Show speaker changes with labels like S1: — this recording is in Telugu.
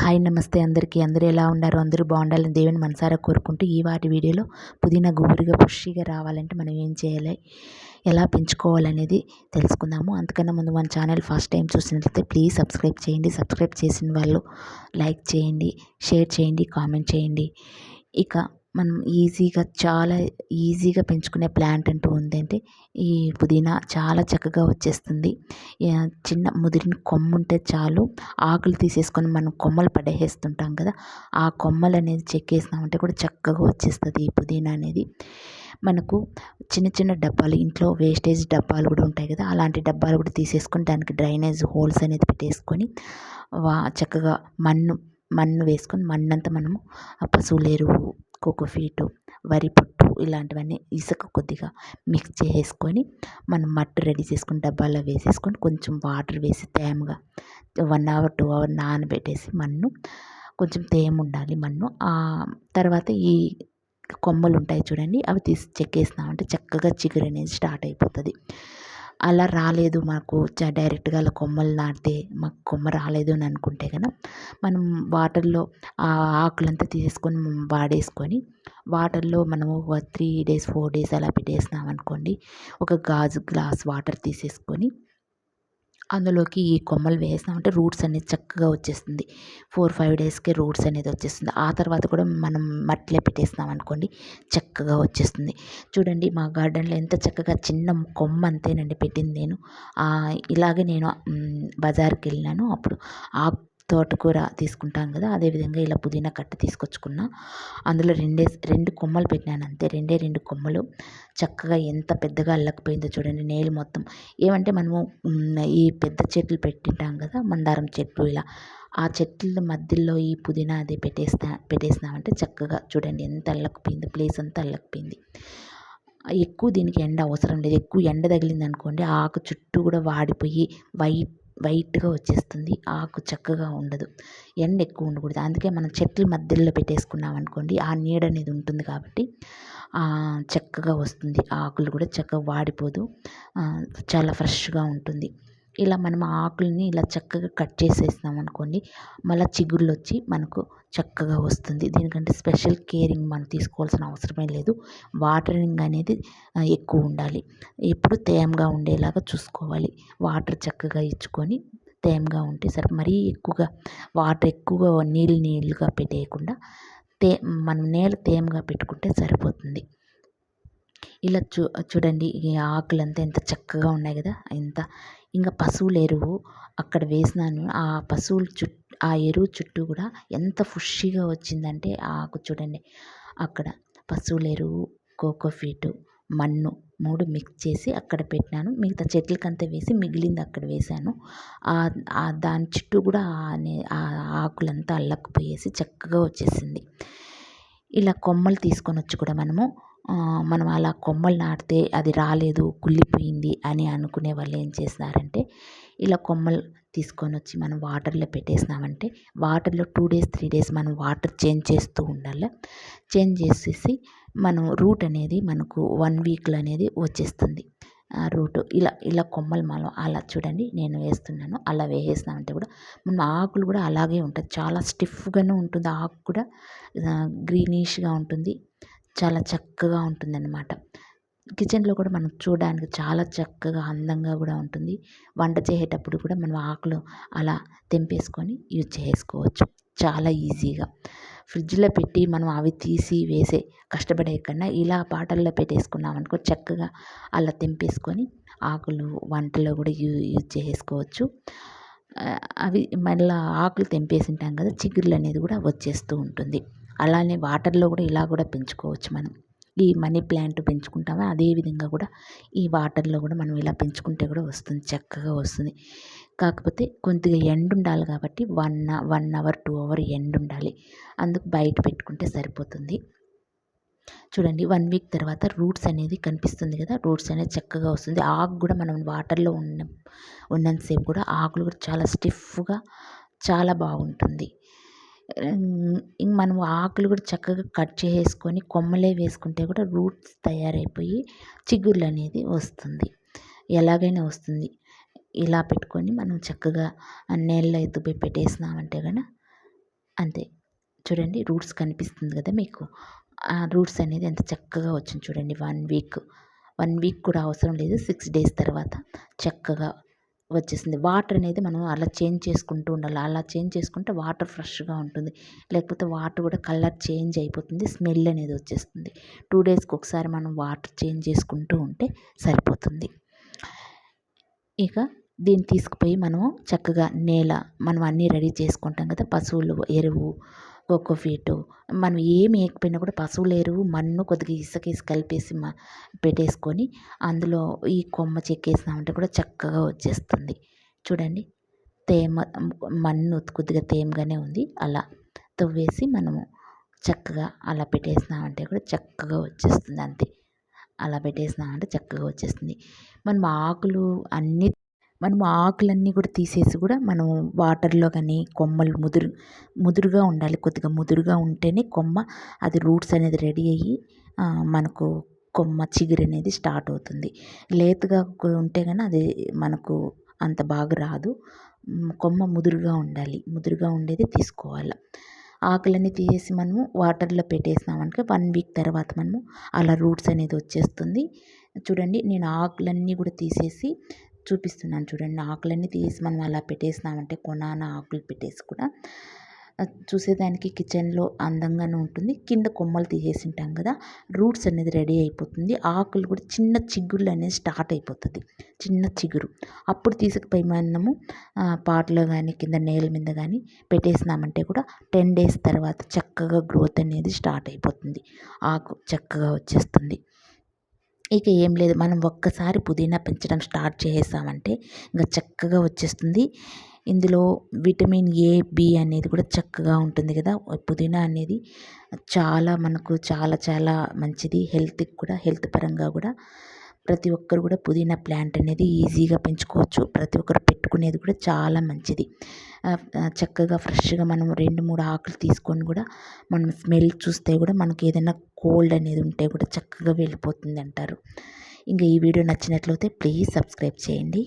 S1: హాయ్ నమస్తే అందరికీ. అందరూ ఎలా ఉన్నారు? అందరూ బాగుండాలని దేవుని మనసారా కోరుకుంటూ ఈ వాటి వీడియోలో పుదీనా గుబురుగా పుష్టిగా రావాలంటే మనం ఏం చేయాలి? ఎలా పెంచుకోవాలనేది తెలుసుకుందాము. అంతకన్నా ముందు మన ఛానల్ ఫస్ట్ టైం చూసినట్లయితే ప్లీజ్ సబ్స్క్రైబ్ చేయండి. సబ్స్క్రైబ్ చేసిన వాళ్ళు లైక్ చేయండి షేర్ చేయండి కామెంట్ చేయండి. ఇక మనం ఈజీగా చాలా ఈజీగా పెంచుకునే ప్లాంట్ అంటూ ఉందంటే ఈ పుదీనా చాలా చక్కగా వచ్చేస్తుంది. చిన్న ముదిరిన కొమ్మ ఉంటే చాలు. ఆకులు తీసేసుకొని మనం కొమ్మలు పడేస్తుంటాం కదా ఆ కొమ్మలు అనేది చెక్కేసినామంటే కూడా చక్కగా వచ్చేస్తుంది ఈ పుదీనా అనేది. మనకు చిన్న చిన్న డబ్బాలు ఇంట్లో వేస్టేజ్ డబ్బాలు కూడా ఉంటాయి కదా అలాంటి డబ్బాలు కూడా తీసేసుకొని దానికి డ్రైనేజ్ హోల్స్ అనేది పెట్టేసుకొని వా చక్కగా మన్ను మన్ను వేసుకొని మన్నంతా మనము పశువుల ఎరువు కోకోఫీటు వరి పొట్టు ఇలాంటివన్నీ ఇసుక కొద్దిగా మిక్స్ చేసుకొని మనం మట్టి రెడీ చేసుకుని డబ్బాలో వేసేసుకొని కొంచెం వాటర్ వేసి తేమగా వన్ అవర్ టూ అవర్ నానబెట్టేసి మన్ను కొంచెం తేమ ఉండాలి మన్ను. తర్వాత ఈ కొమ్మలు ఉంటాయి చూడండి అవి తీసి చెక్కేసినామంటే చక్కగా చిగురు అనేది స్టార్ట్ అయిపోతుంది. అలా రాలేదు మాకు. డైరెక్ట్గా అలా కొమ్మలు నాటితే మాకు కొమ్మ రాలేదు అని అనుకుంటే కనుక మనం వాటర్లో ఆ ఆకులంతా తీసేసుకొని వాడేసుకొని వాటర్లో మనము త్రీ డేస్ ఫోర్ డేస్ అలా పెట్టేసినామనుకోండి ఒక గాజు గ్లాస్ వాటర్ తీసేసుకొని అందులోకి ఈ కొమ్మలు వేసినామంటే రూట్స్ అనేది చక్కగా వచ్చేస్తుంది. ఫోర్ ఫైవ్ డేస్కే రూట్స్ అనేది వచ్చేస్తుంది. ఆ తర్వాత కూడా మనం మట్టిలో పెట్టేసినాం అనుకోండి చక్కగా వచ్చేస్తుంది. చూడండి మా గార్డెన్లో ఎంత చక్కగా చిన్న కొమ్మ అంతేనండి పెట్టింది నేను. ఇలాగే నేను బజార్కి వెళ్ళినాను. అప్పుడు ఆ తోటకూర తీసుకుంటాం కదా అదేవిధంగా ఇలా పుదీనా కట్ట తీసుకొచ్చుకున్న. అందులో రెండే రెండు కొమ్మలు పెట్టినాను అంతే. రెండే రెండు కొమ్మలు. చక్కగా ఎంత పెద్దగా అల్లకపోయిందో చూడండి నేలు మొత్తం. ఏమంటే మనము ఈ పెద్ద చెట్లు పెట్టింటాం కదా మందారం చెట్లు ఇలా. ఆ చెట్ల మధ్యలో ఈ పుదీనా అది పెట్టేస్తా పెట్టేసినామంటే చక్కగా చూడండి ఎంత అల్లకపోయింది ప్లేస్ అంతా అల్లకపోయింది. ఎక్కువ దీనికి ఎండ అవసరం లేదు. ఎక్కువ ఎండ తగిలింది అనుకోండి ఆకు చుట్టూ కూడా వాడిపోయి వైట్ వైట్గా వచ్చేస్తుంది. ఆకు చక్కగా ఉండదు. ఎండ ఎక్కువ ఉండకూడదు. అందుకే మనం చెట్ల మధ్యలో పెట్టేసుకున్నాం అనుకోండి ఆ నీడ అనేది ఉంటుంది కాబట్టి చక్కగా వస్తుంది. ఆకులు కూడా చక్కగా వాడిపోదు. చాలా ఫ్రెష్గా ఉంటుంది. ఇలా మనం ఆకుల్ని ఇలా చక్కగా కట్ చేసేసినాం అనుకోండి మళ్ళీ చిగుళ్ళు వచ్చి మనకు చక్కగా వస్తుంది. దీనికంటే స్పెషల్ కేరింగ్ మనం తీసుకోవాల్సిన అవసరమే లేదు. వాటరింగ్ అనేది ఎక్కువ ఉండాలి. ఎప్పుడు తేమగా ఉండేలాగా చూసుకోవాలి. వాటర్ చక్కగా ఇచ్చుకొని తేమగా ఉంటే సరే మరీ ఎక్కువగా వాటర్ ఎక్కువగా నీళ్ళు నీళ్ళుగా పెట్టేయకుండా తే మనం నేల తేమగా పెట్టుకుంటే సరిపోతుంది. ఇలా చూ చూడండి ఈ ఆకులంతా ఎంత చక్కగా ఉన్నాయి కదా ఎంత ఇంకా పశువుల ఎరువు అక్కడ వేసినాను. ఆ పశువుల చుట్టూ ఆ ఎరువు చుట్టూ కూడా ఎంత ఫుషిగా వచ్చిందంటే ఆకు చూడండి అక్కడ పశువుల ఎరువు కోకోఫీటు మన్ను మూడు మిక్స్ చేసి అక్కడ పెట్టినాను. మిగతా చెట్లకంతా వేసి మిగిలింది అక్కడ వేశాను. దాని చుట్టూ కూడా ఆ ఆకులంతా అల్లకపోయేసి చక్కగా వచ్చేసింది. ఇలా కొమ్మలు తీసుకొని వచ్చి కూడా మనము మనం అలా కొమ్మలు నాటితే అది రాలేదు కుళ్ళిపోయింది అని అనుకునే వాళ్ళు ఏం చేస్తారంటే ఇలా కొమ్మలు తీసుకొని వచ్చి మనం వాటర్లో పెట్టేసినామంటే వాటర్లో టూ డేస్ త్రీ డేస్ మనం వాటర్ చేంజ్ చేస్తూ ఉండాలి. చేంజ్ చేసేసి మనం రూట్ అనేది మనకు వన్ వీక్లో అనేది వచ్చేస్తుంది. ఆ రూట్ ఇలా ఇలా కొమ్మలు మనం అలా చూడండి నేను వేస్తున్నాను అలా వేసేసినామంటే కూడా మన ఆకులు కూడా అలాగే ఉంటుంది చాలా స్టిఫ్గానే ఉంటుంది ఆకు కూడా. గ్రీనిష్గా ఉంటుంది. చాలా చక్కగా ఉంటుందన్నమాట. కిచెన్లో కూడా మనం చూడడానికి చాలా చక్కగా అందంగా కూడా ఉంటుంది. వంట చేసేటప్పుడు కూడా మనం ఆకులు అలా తెంపేసుకొని యూజ్ చేసుకోవచ్చు. చాలా ఈజీగా. ఫ్రిడ్జ్లో పెట్టి మనం అవి తీసి వేసే కష్టపడే కన్నా ఇలా బాటల్లో పెట్టేసుకున్నాం అనుకో చక్కగా అలా తెంపేసుకొని ఆకులు వంటలో కూడా యూ యూజ్ చేసుకోవచ్చు. అవి మళ్ళీ ఆకులు తెంపేసి ఉంటాం కదా చిగురులు అనేది కూడా వచ్చేస్తూ ఉంటుంది. అలానే వాటర్లో కూడా ఇలా కూడా పెంచుకోవచ్చు మనం. ఈ మనీ ప్లాంట్ పెంచుకుంటామో? అదే విధంగా కూడా ఈ వాటర్లో కూడా మనం ఇలా పెంచుకుంటే కూడా వస్తుంది చక్కగా వస్తుంది. కాకపోతే కొద్దిగా ఎండ ఉండాలి కాబట్టి one one hour two hour ఎండ ఉండాలి. అందుకు బయట పెట్టుకుంటే సరిపోతుంది. చూడండి వన్ వీక్ తర్వాత రూట్స్ అనేది కనిపిస్తుంది కదా రూట్స్ అనేది చక్కగా వస్తుంది. ఆకు కూడా మనం వాటర్లో ఉన్న ఉన్నంతసేపు కూడా ఆకులు కూడా చాలా స్టిఫ్గా చాలా బాగుంటుంది. మనం ఆకులు కూడా చక్కగా కట్ చేసుకొని కొమ్మలే వేసుకుంటే కూడా రూట్స్ తయారైపోయి చిగుళ్ళు అనేది వస్తుంది. ఎలాగైనా వస్తుంది. ఇలా పెట్టుకొని మనం చక్కగా నీళ్ళలో ఎత్తుపోయి పెట్టేసినామంటే కనుక అంతే. చూడండి రూట్స్ కనిపిస్తుంది కదా మీకు. ఆ రూట్స్ అనేది ఎంత చక్కగా వచ్చింది చూడండి. వన్ వీక్ వన్ వీక్ కూడా అవసరం లేదు. సిక్స్ డేస్ తర్వాత చక్కగా వచ్చేసింది. వాటర్ అనేది మనం అలా చేంజ్ చేసుకుంటూ ఉండాలి. అలా చేంజ్ చేసుకుంటే వాటర్ ఫ్రెష్గా ఉంటుంది. లేకపోతే వాటర్ కూడా కలర్ చేంజ్ అయిపోతుంది. స్మెల్ అనేది వచ్చేస్తుంది. టూ డేస్కి ఒకసారి మనం వాటర్ చేంజ్ చేసుకుంటూ ఉంటే సరిపోతుంది. ఇక దీన్ని తీసుకుపోయి మనము చక్కగా నేల మనం అన్నీ రెడీ చేసుకుంటాం కదా. పశువులు ఎరువు కోకోఫీటు మనం ఏమి వేయకపోయినా కూడా పశువుల ఎరువు మన్ను కొద్దిగా ఇసుక ఇసుక కలిపేసి పెట్టేసుకొని అందులో ఈ కొమ్మ చెక్కేసినామంటే కూడా చక్కగా వచ్చేస్తుంది. చూడండి తేమ మన్ను కొద్దిగా తేమగానే ఉంది. అలా తవ్వేసి మనము చక్కగా అలా పెట్టేసినామంటే కూడా చక్కగా వచ్చేస్తుంది అంతే. అలా పెట్టేసినామంటే చక్కగా వచ్చేస్తుంది. మనం ఆకులు అన్నీ మనం ఆకులన్నీ కూడా తీసేసి కూడా మనం వాటర్లో కానీ కొమ్మలు ముదురు ముదురుగా ఉండాలి. కొద్దిగా ముదురుగా ఉంటేనే కొమ్మ అది రూట్స్ అనేది రెడీ అయ్యి మనకు కొమ్మ చిగురు అనేది స్టార్ట్ అవుతుంది. లేతగా ఉంటే కానీ అది మనకు అంత బాగా రాదు. కొమ్మ ముదురుగా ఉండాలి. ముదురుగా ఉండేది తీసుకోవాలి. ఆకులన్నీ తీసేసి మనము వాటర్లో పెట్టేసినామనుకో వన్ వీక్ తర్వాత మనము అలా రూట్స్ అనేది వచ్చేస్తుంది. చూడండి నేను ఆకులన్నీ కూడా తీసేసి చూపిస్తున్నాను చూడండి. ఆకులన్నీ తీసి మనం అలా పెట్టేసినామంటే కొనాన ఆకులు పెట్టేసి కూడా చూసేదానికి కిచెన్లో అందంగానే ఉంటుంది. కింద కొమ్మలు తీసేసి ఉంటాం కదా రూట్స్ అనేది రెడీ అయిపోతుంది. ఆకులు కూడా చిన్న చిగుళ్ళు అనేది స్టార్ట్ అయిపోతుంది. చిన్న చిగురు. అప్పుడు తీసుకుపోయి మనము పాటలో కానీ కింద నేల మీద కానీ పెట్టేసినామంటే కూడా టెన్ డేస్ తర్వాత చక్కగా గ్రోత్ అనేది స్టార్ట్ అయిపోతుంది. ఆకు చక్కగా వచ్చేస్తుంది. ఇక ఏం లేదు. మనం ఒక్కసారి పుదీనా పెంచడం స్టార్ట్ చేసామంటే ఇంకా చక్కగా వచ్చేస్తుంది. ఇందులో విటమిన్ ఏ బి అనేది కూడా చక్కగా ఉంటుంది కదా. పుదీనా అనేది చాలా మనకు చాలా చాలా మంచిది. హెల్త్కి కూడా హెల్త్ పరంగా కూడా. ప్రతి ఒక్కరు కూడా పుదీనా ప్లాంట్ అనేది ఈజీగా పెంచుకోవచ్చు. ప్రతి ఒక్కరు పెట్టుకునేది కూడా చాలా మంచిది. చక్కగా ఫ్రెష్గా మనం రెండు మూడు ఆకులు తీసుకొని కూడా మనం స్మెల్ చూస్తే కూడా మనకి ఏదైనా కోల్డ్ అనేది ఉంటే కూడా చక్కగా వెళ్ళిపోతుంది అంటారు. ఇంకా ఈ వీడియో నచ్చినట్లయితే ప్లీజ్ సబ్స్క్రైబ్ చేయండి.